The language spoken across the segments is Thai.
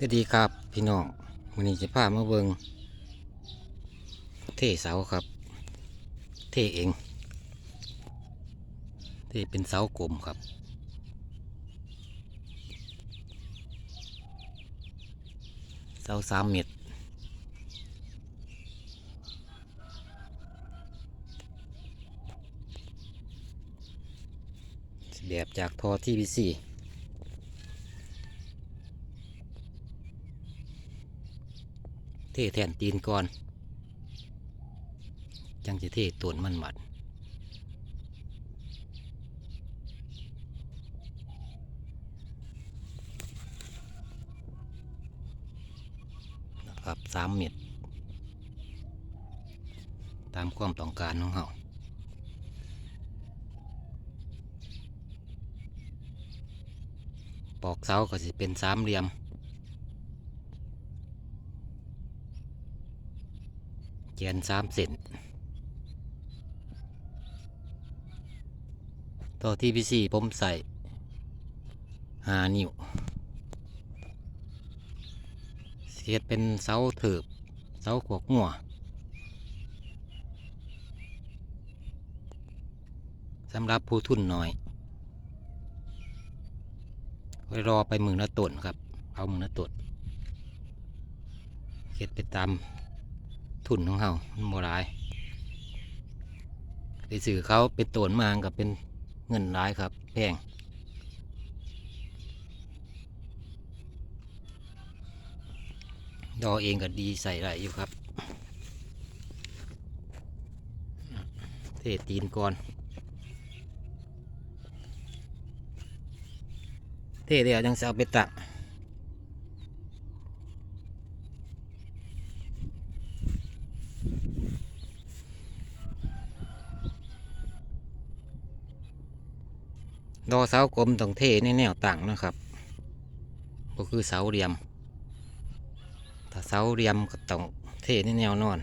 ก็ดีครับพี่น้องวันนี้จะพามาเบิงเทเสาครับ เทเองเทเป็นเสากลมครับ เสาสามเมตรแบบจากทอที่ีซี เทแทนตีนก่อน จังจะเทตนมันหมัดนะครับสามเม็ดตามความต้องการของเขาปอกเสาก็จะเป็นสามเหลี่ยม แกนสามเซนต่อที่พี่สี่ผมใส่หานิ้วเสียดเป็นเสาเถิบเสาขวกหัวสำหรับผู้ทุนน้อยไว้รอไปมือละต้นครับ เอามือละต้นเฮ็ดไปตาม ทุนของเขาโมรายไปสื่อเขาเป็นตัวมางกับเป็นเงินร้ายครับ แพงดอเองก็ดีใส่ไรอยู่ครับ เทตีนก่อน เทเดียวยังจะเอาไปตัก ดอเสากลมต้องเทในแนวตั้งนะครับก็คือเสาเหลี่ยม ถ้าเสาเหลี่ยมก็ต้องเทในแนวนอน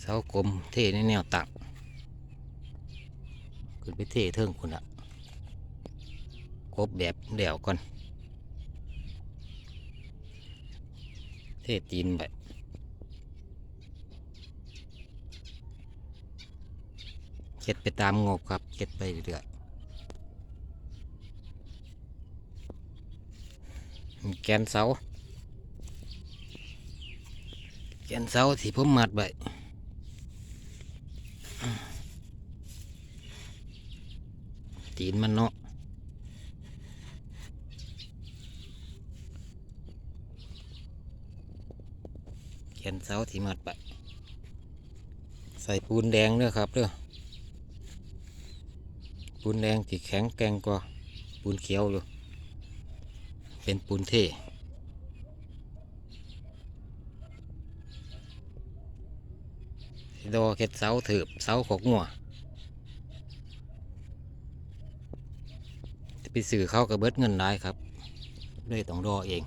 เสากลมเทในแนวตั้งขึ้นไปเทเทิงคุณอะกบแบบเดี่ยวก่อน เทตีนไปเก็ดไปตามงบครับเก็ดไปเรื่อยแกนเสา แกนเสาที่ผมมัดไว้ตีนมันเนาะแกนเสาที่มัดไปใส่ปูนแดงเด้อครับเด้อ ปูนแดงที่แข็งแกร่งกว่าปูนเขียวอยู่ เป็นปูนเทดอเข็ดเสาเถือบเสาขอกงัวจะไปสื่อเข้ากับเบิดเงินได้ครับเลยต้องรอเอง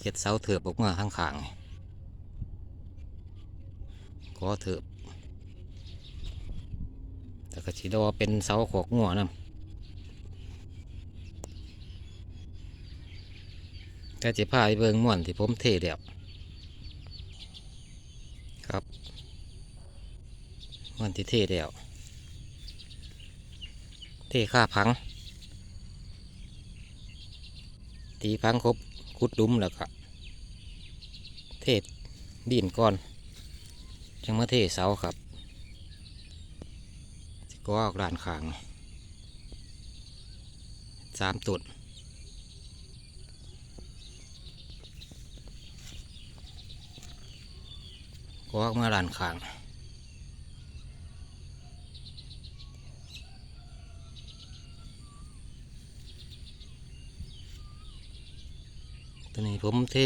เข็ดเสาเถือบออกมาข้างๆนี่ก็เถือบ แต่ก็สีดอเป็นเสาขอกงัวนะก็จะพาไปเบิงม่วนที่ผมเทเดียวครับม่วนที่เทเดียวเทค่าพัง ตีพังครบคุดดุมแล้วก็เทดินก่อน จังมาเทเสาครับ ก็ออกด้านขางสามตุดก็ออกมาด้านขางตัวนี้ผมเท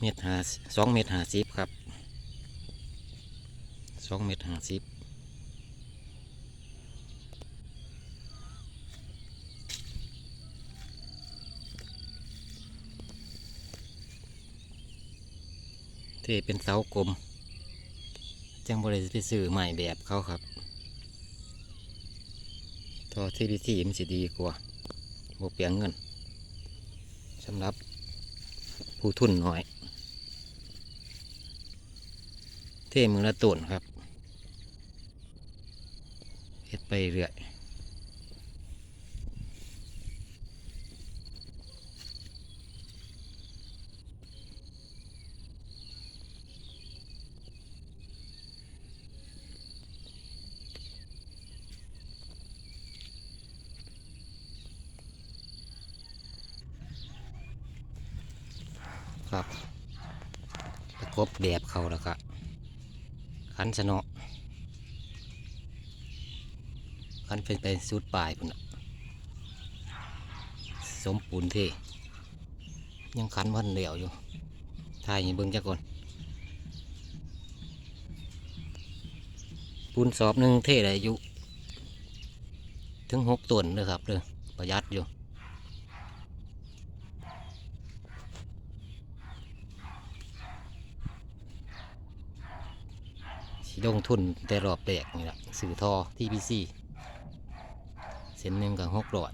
เม็ดหาสองเม็ดหาสิบครับสองเม็ดหาสิบ เทเป็นเสากลม จังบริษัทซื้อใหม่แบบเขาครับอที่พิธีมันสิดีกว่าบ่เปลียงเงินสำหรับผู้ทุนน้อย เท่มือละต้นครับเฮ็ดไปเรื่อย ครับประกบแดบเขาแล้วก็ขันสนอขันเป็นไปสุดปลายพุ่นะสมปูนเทยังขันวันเหลวอยู่ถ่ายเบิ่งจักก่อนปูนสอบหนึ่งเทได้อยู่ถึงหกต้นเลยครับเด้อประหยัดอยู่ ลงทุนแต่รอบแรกนี่แหละสื่อทอที่พีซีเส้นหนึ่งกับหกร้อย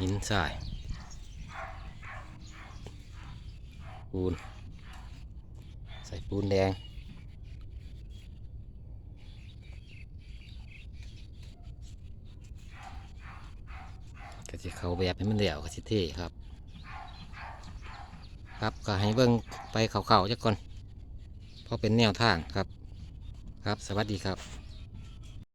หินทรายปูน ใส่ปูนแดง ก็จะเขาแบบให้มันเหลวก็สิเท่ครับ ครับก็ให้เบิ่งไปเขาๆจักก่อนเพราะเป็นแนวทางครับ ครับสวัสดีครับ